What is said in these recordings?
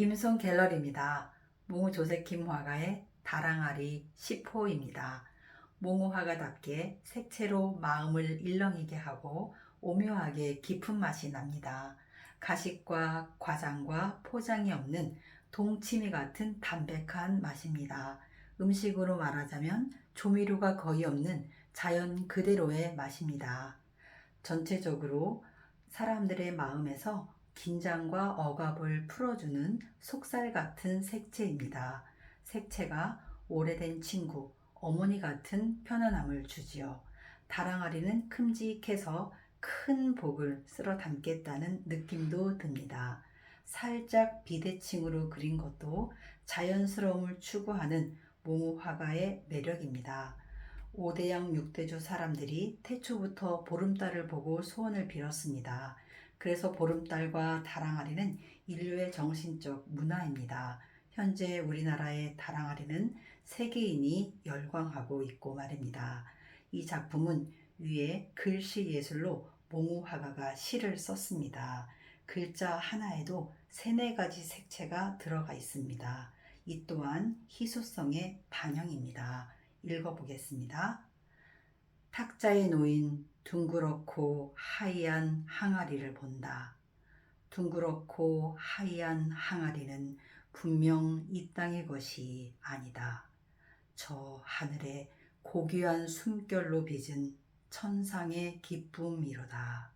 임송 갤러리입니다. 몽우 조세킴 화가의 다랑아리 10호입니다. 몽우 화가답게 색채로 마음을 일렁이게 하고 오묘하게 깊은 맛이 납니다. 가식과 과장과 포장이 없는 동치미 같은 담백한 맛입니다. 음식으로 말하자면 조미료가 거의 없는 자연 그대로의 맛입니다. 전체적으로 사람들의 마음에서 긴장과 억압을 풀어주는 속살 같은 색채입니다. 색채가 오래된 친구, 어머니 같은 편안함을 주지요. 다랑아리는 큼직해서 큰 복을 쓸어 담겠다는 느낌도 듭니다. 살짝 비대칭으로 그린 것도 자연스러움을 추구하는 몽우 화가의 매력입니다. 오대양 육대주 사람들이 태초부터 보름달을 보고 소원을 빌었습니다. 그래서 보름달과 다랑아리는 인류의 정신적 문화입니다. 현재 우리나라의 다랑아리는 세계인이 열광하고 있고 말입니다. 이 작품은 위에 글씨 예술로 몽우 화가가 시를 썼습니다. 글자 하나에도 세네 가지 색채가 들어가 있습니다. 이 또한 희소성의 반영입니다. 읽어보겠습니다. 탁자에 놓인 둥그렇고 하얀 항아리를 본다. 둥그렇고 하얀 항아리는 분명 이 땅의 것이 아니다. 저 하늘에 고귀한 숨결로 빚은 천상의 기쁨이로다.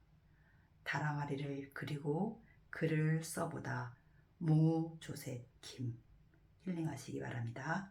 다랑아리를 그리고 글을 써보다. 몽우 조셉 김 힐링하시기 바랍니다.